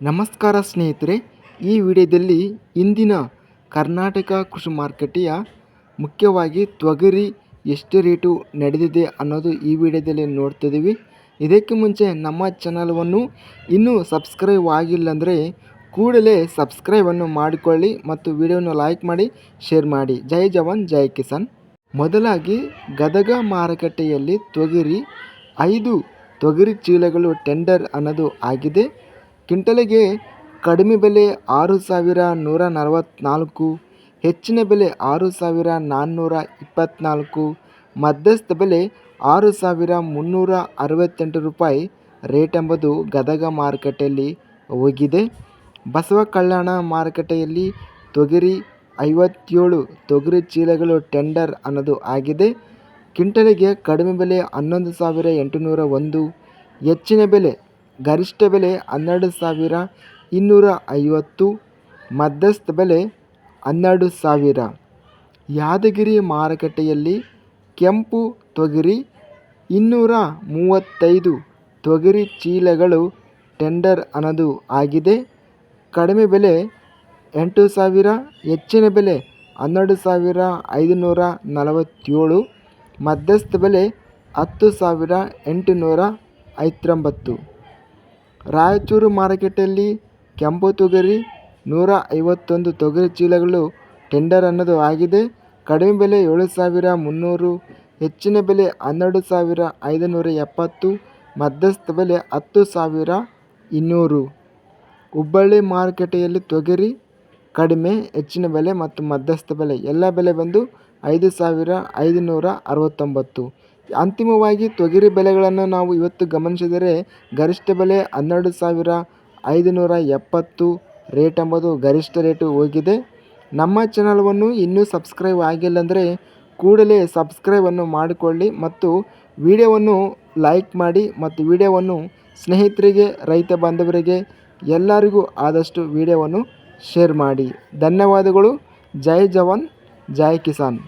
ನಮಸ್ಕಾರ ಸ್ನೇಹಿತರೆ, ಈ ವಿಡಿಯೋದಲ್ಲಿ ಇಂದಿನ ಕರ್ನಾಟಕ ಕೃಷಿ ಮಾರುಕಟ್ಟೆಯ ಮುಖ್ಯವಾಗಿ ತೊಗರಿ ಎಷ್ಟು ರೇಟು ನಡೆದಿದೆ ಅನ್ನೋದು ಈ ವಿಡಿಯೋದಲ್ಲಿ ನೋಡ್ತಿದ್ದೀವಿ. ಇದಕ್ಕೆ ಮುಂಚೆ ನಮ್ಮ ಚಾನಲವನ್ನು ಇನ್ನೂ ಸಬ್ಸ್ಕ್ರೈಬ್ ಆಗಿಲ್ಲ ಅಂದರೆ ಕೂಡಲೇ ಸಬ್ಸ್ಕ್ರೈಬನ್ನು ಮಾಡಿಕೊಳ್ಳಿ ಮತ್ತು ವಿಡಿಯೋನ ಲೈಕ್ ಮಾಡಿ, ಶೇರ್ ಮಾಡಿ. ಜೈ ಜವಾನ್, ಜೈ ಕಿಸಾನ್. ಮೊದಲಾಗಿ ಗದಗ ಮಾರುಕಟ್ಟೆಯಲ್ಲಿ ತೊಗರಿ ಐದು ತೊಗರಿ ಚೀಲಗಳು ಟೆಂಡರ್ ಅನ್ನೋದು ಆಗಿದೆ. ಕ್ವಿಂಟಲಿಗೆ ಕಡಿಮೆ ಬೆಲೆ ಆರು ಸಾವಿರ ನೂರ ನಲವತ್ತ್ನಾಲ್ಕು ಹೆಚ್ಚಿನ ಬೆಲೆ ಆರು ಸಾವಿರ ನಾನ್ನೂರ ಇಪ್ಪತ್ತ್ನಾಲ್ಕು ಮಧ್ಯಸ್ಥ ಬೆಲೆ ಆರು ಸಾವಿರ ಮುನ್ನೂರ ಅರವತ್ತೆಂಟು ರೂಪಾಯಿ. ರೇಟ್ ಎಂಬುದು ಗದಗ ಮಾರುಕಟ್ಟೆಯಲ್ಲಿ ಹೋಗಿದೆ ಬಸವ ಕಲ್ಯಾಣ ಮಾರುಕಟ್ಟೆಯಲ್ಲಿ ತೊಗರಿ ಐವತ್ತೇಳು, ತೊಗರಿ ಚೀಲಗಳು ಟೆಂಡರ್ ಅನ್ನೋದು ಆಗಿದೆ. ಕ್ವಿಂಟಲಿಗೆ ಕಡಿಮೆ ಬೆಲೆ ಹನ್ನೊಂದು ಸಾವಿರ ಎಂಟುನೂರ ಒಂದು, ಹೆಚ್ಚಿನ ಬೆಲೆ ಗರಿಷ್ಠ ಬೆಲೆ ಹನ್ನೆರಡು ಸಾವಿರ ಇನ್ನೂರ ಐವತ್ತು, ಮಧ್ಯಸ್ಥ ಬೆಲೆ ಹನ್ನೆರಡು ಸಾವಿರ. ಯಾದಗಿರಿ ಮಾರುಕಟ್ಟೆಯಲ್ಲಿ ಕೆಂಪು ತೊಗರಿ, ಇನ್ನೂರ ಮೂವತ್ತೈದು ತೊಗರಿ ಚೀಲಗಳು ಟೆಂಡರ್ ಅನ್ನೋದು ಆಗಿದೆ. ಕಡಿಮೆ ಬೆಲೆ ಎಂಟು ಸಾವಿರ, ಹೆಚ್ಚಿನ ಬೆಲೆ ಹನ್ನೆರಡು ಸಾವಿರ ಐದುನೂರ ನಲವತ್ತೇಳು, ಮಧ್ಯಸ್ಥ ಬೆಲೆ ಹತ್ತು ಸಾವಿರ ಎಂಟುನೂರ ಐವತ್ತೊಂಬತ್ತು. ರಾಯಚೂರು ಮಾರುಕಟ್ಟೆಯಲ್ಲಿ ಕೆಂಪು ತೊಗರಿ ನೂರ ಐವತ್ತೊಂದು ತೊಗರಿ ಚೀಲಗಳು ಟೆಂಡರ್ ಅನ್ನೋದು ಆಗಿದೆ. ಕಡಿಮೆ ಬೆಲೆ ಏಳು ಸಾವಿರ ಮುನ್ನೂರು, ಹೆಚ್ಚಿನ ಬೆಲೆ ಹನ್ನೆರಡು ಸಾವಿರ ಐದುನೂರ ಎಪ್ಪತ್ತು, ಮಧ್ಯಸ್ಥ ಬೆಲೆ ಹತ್ತು ಸಾವಿರ ಇನ್ನೂರು. ಹುಬ್ಬಳ್ಳಿ ಮಾರುಕಟ್ಟೆಯಲ್ಲಿ ತೊಗರಿ ಕಡಿಮೆ, ಹೆಚ್ಚಿನ ಬೆಲೆ ಮತ್ತು ಮಧ್ಯಸ್ಥ ಬೆಲೆ ಎಲ್ಲ ಬೆಲೆ ಬಂದು ಐದು ಸಾವಿರ ಐದುನೂರ ಅರವತ್ತೊಂಬತ್ತು. ಅಂತಿಮವಾಗಿ ತೊಗರಿ ಬೆಲೆಗಳನ್ನು ನಾವು ಇವತ್ತು ಗಮನಿಸಿದರೆ ಗರಿಷ್ಠ ಬೆಲೆ ಹನ್ನೆರಡು ಸಾವಿರ ಐದುನೂರ ಎಪ್ಪತ್ತು ರೇಟ್ ಎಂಬುದು ಗರಿಷ್ಠ ರೇಟು ಹೋಗಿದೆ. ನಮ್ಮ ಚಾನಲ್ವನ್ನು ಇನ್ನೂ ಸಬ್ಸ್ಕ್ರೈಬ್ ಆಗಿಲ್ಲ ಅಂದರೆ ಕೂಡಲೇ ಸಬ್ಸ್ಕ್ರೈಬನ್ನು ಮಾಡಿಕೊಳ್ಳಿ ಮತ್ತು ವಿಡಿಯೋವನ್ನು ಲೈಕ್ ಮಾಡಿ ಮತ್ತು ವಿಡಿಯೋವನ್ನು ಸ್ನೇಹಿತರಿಗೆ, ರೈತ ಬಾಂಧವರಿಗೆ ಎಲ್ಲರಿಗೂ ಆದಷ್ಟು ವಿಡಿಯೋವನ್ನು ಶೇರ್ ಮಾಡಿ. ಧನ್ಯವಾದಗಳು. ಜೈ ಜವಾನ್, ಜೈ ಕಿಸಾನ್.